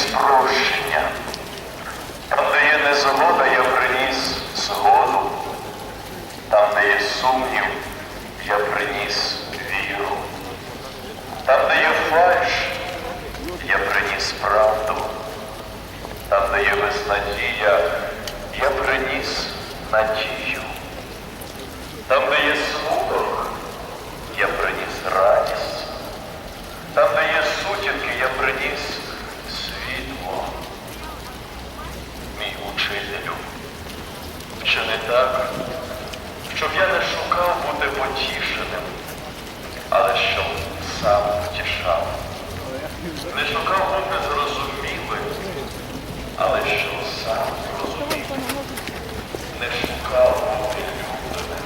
прощення. Там, де є незгода, я приніс згоду. Там, де є сумнів, я приніс віру. Там, де є фальш, я приніс правду. Там, де є безнадія, я приніс надію. Там, де є смуток, я приніс радість. Там, де є сутінки, я приніс світло. Мій учителю, чи не так, щоб я не шукав бути потішеним, але щоб сам втішав. Не шукав бути зрозумілим, але щоб сам зрозумів. Не шукав бути любленим,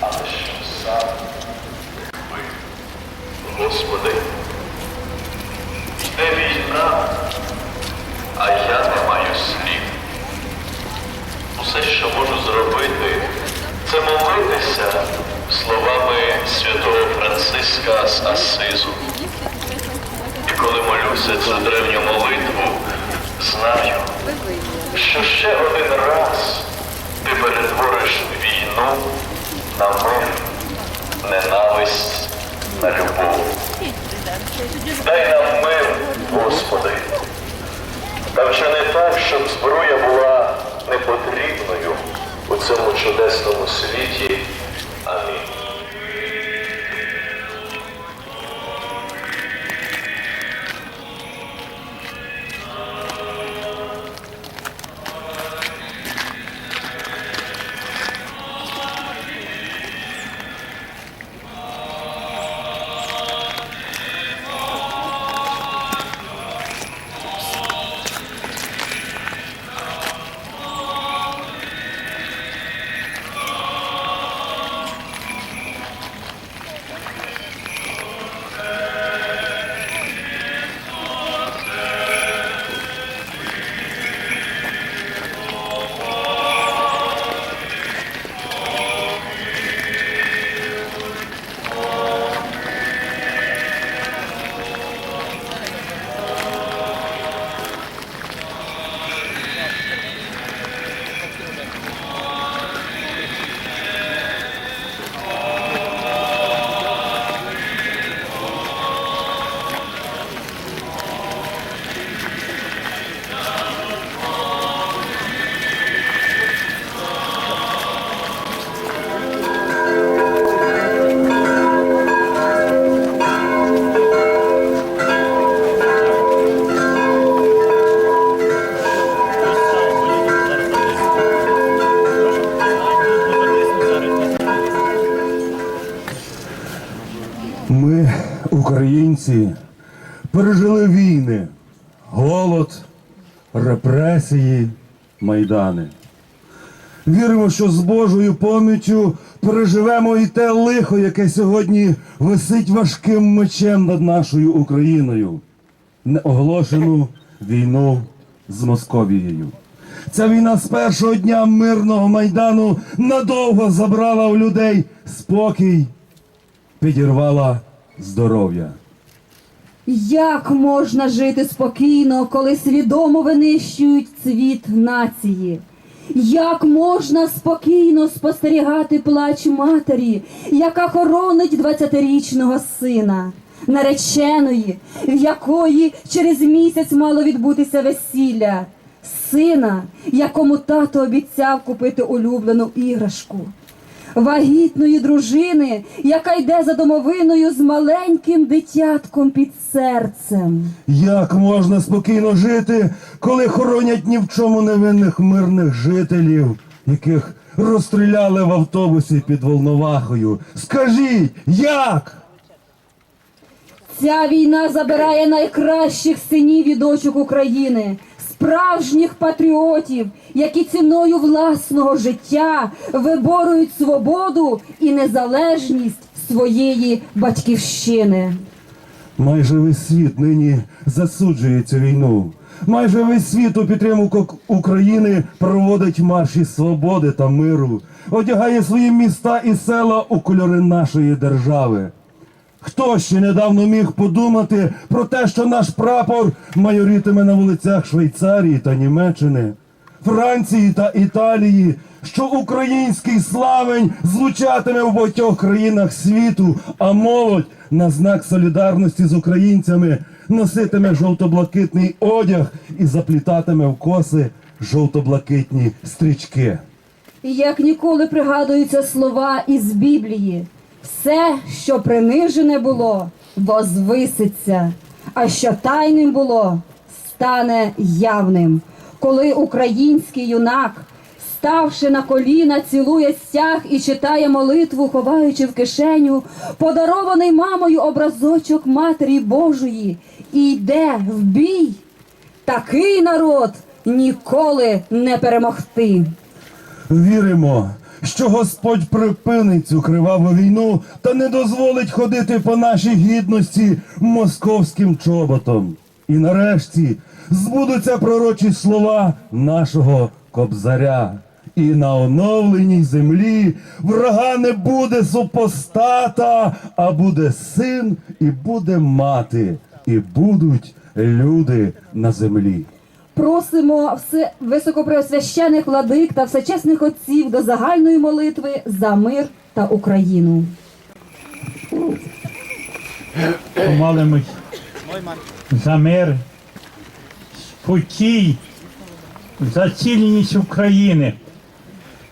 але щоб сам любив. Господи, йде війна, а я не маю слів. Усе, що можу зробити, це молитися словами святого Франциска з Асизу. І коли молюся цю древню молитву, знаю, що ще один раз ти перетвориш війну на мир, ненависть на любов. Дай нам мир, Господи. Та вже не так, щоб зброя була непотрібною у цьому чудесному світі. Пережили війни, голод, репресії, майдани. Віримо, що з Божою поміччю переживемо і те лихо, яке сьогодні висить важким мечем над нашою Україною. Неоголошену війну з Московією. Ця війна з першого дня мирного майдану надовго забрала у людей спокій, підірвала здоров'я. Як можна жити спокійно, коли свідомо винищують цвіт нації? Як можна спокійно спостерігати плач матері, яка хоронить 20-річного сина, нареченої, в якої через місяць мало відбутися весілля, сина, якому тато обіцяв купити улюблену іграшку? Вагітної дружини, яка йде за домовиною з маленьким дитятком під серцем. Як можна спокійно жити, коли хоронять ні в чому невинних мирних жителів, яких розстріляли в автобусі під Волновахою? Скажіть, як? Ця війна забирає найкращих синів і дочок України, справжніх патріотів, які ціною власного життя виборюють свободу і незалежність своєї батьківщини. Майже весь світ нині засуджує цю війну. Майже весь світ у підтримку України проводить марші свободи та миру, одягає свої міста і села у кольори нашої держави. Хто ще недавно міг подумати про те, що наш прапор майорітиме на вулицях Швейцарії та Німеччини, Франції та Італії, що український славень звучатиме в багатьох країнах світу, а молодь на знак солідарності з українцями носитиме жовто-блакитний одяг і заплітатиме в коси жовто-блакитні стрічки. Як ніколи пригадуються слова із Біблії: все, що принижене було, возвиситься, а що тайним було, стане явним. Коли український юнак, ставши на коліна, цілує стяг і читає молитву, ховаючи в кишеню, подарований мамою образочок Матері Божої, і йде в бій, такий народ ніколи не перемогти. Віримо, що Господь припинить цю криваву війну та не дозволить ходити по нашій гідності московським чоботом. І нарешті збудуться пророчі слова нашого кобзаря. І на оновленій землі врага не буде супостата, а буде син і буде мати, і будуть люди на землі. Просимо все високопреосвящених владик та всечесних отців до загальної молитви за мир та Україну. Помолимось за мир, спокій, за цільність України.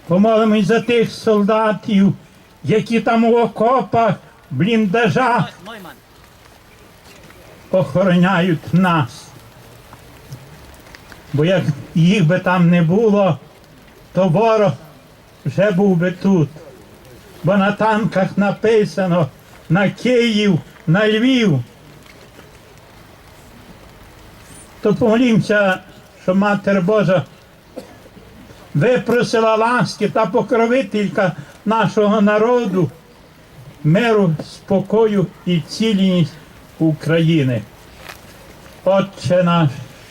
Помолимось за тих солдатів, які там у окопах, бліндажах охороняють нас. Бо як їх би там не було, то ворог вже був би тут. Бо на танках написано на Київ, на Львів. То помолімося, що Матер Божа випросила ласки та покровителька нашого народу, миру, спокою і цілісність України. Отче наш,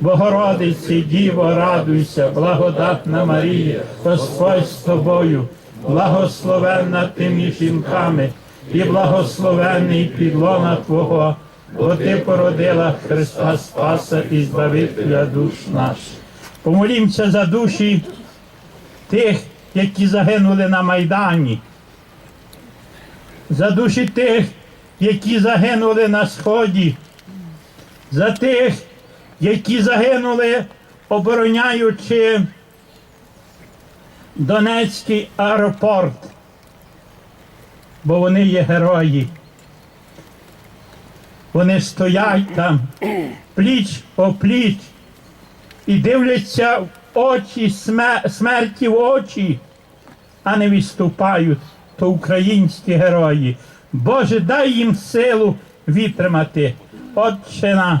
Богородиці, Діво, радуйся, благодатна Марія, Господь з тобою, благословенна ти між жінками, і благословенний підлона Твого, бо ти породила Христа Спаса і Збавителя душ наших. Помолімося за душі тих, які загинули на Майдані, за душі тих, які загинули на Сході, за тих, які загинули, обороняючи Донецький аеропорт, бо вони є герої. Вони стоять там пліч о пліч і дивляться в очі сме- смерті в очі, а не відступають. То українські герої. Боже, дай їм силу витримати. Отче наш,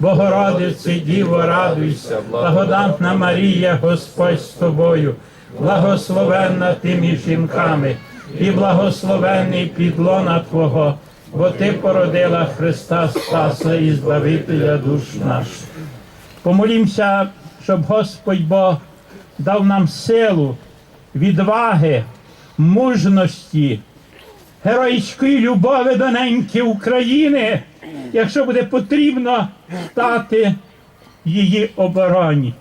Богородице, Діво, радуйся, благодатна Марія, Господь з тобою, благословенна ти між жінками, і благословенний підлона Твого, бо ти породила Христа Спаса і Збавителя душ наших. Помолімося, щоб Господь Бог дав нам силу, відваги, мужності, героїчної любові до неньки України, якщо буде потрібно стати її обороні.